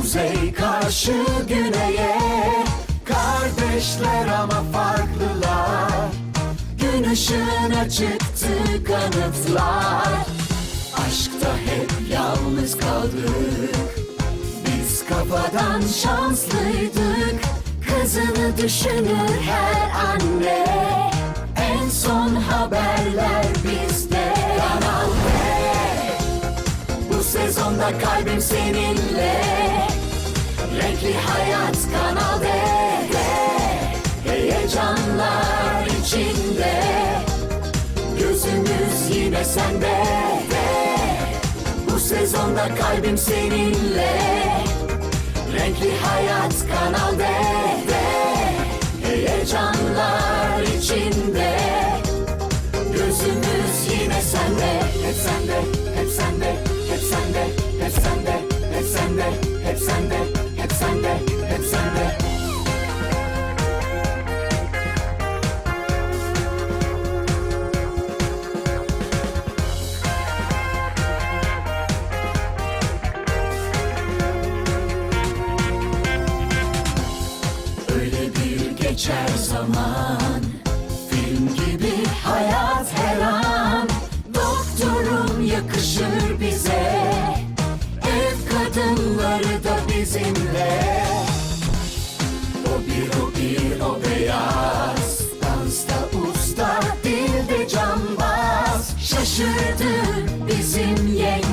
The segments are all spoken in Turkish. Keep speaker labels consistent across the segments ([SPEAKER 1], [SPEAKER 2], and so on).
[SPEAKER 1] Kuzey karşı güneye Kardeşler ama farklılar. Gün ışığına çıktı kanıtlar. Aşkta hep yalnız kaldık. Biz kafadan şanslıydık. Kızını düşünür her anne. En son haber Bu sezonda kalbim seninle. Renkli hayat Kanal D'de. Heyecanlar içinde. Gözümüz yine sende. De Bu sezonda kalbim seninle. Renkli hayat Kanal D'de. Heyecanlar içinde. Gözümüz yine sende. Hep sende, geçer zaman. Film gibi hayat her an. Doktorum yakışır bize. Ev kadınları da bizimle. O bir o bir o beyaz. Dansta usta dilde cambaz. Şaşırdı bizim yenge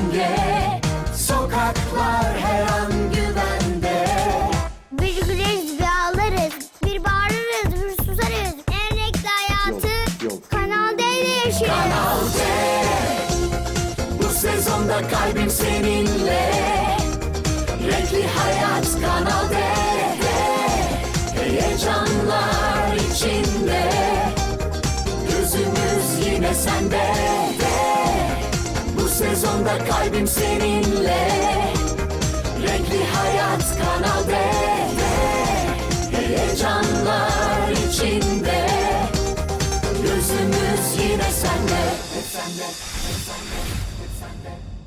[SPEAKER 1] Sezonda kalbim seninle. Renkli hayat Kanal Heyecanlar içinde. Gözümüz yine sende. De Bu sezonda kalbim seninle. Renkli hayat Kanal Heyecanlar içinde. Gözümüz yine sende. Sende, sende Thank you.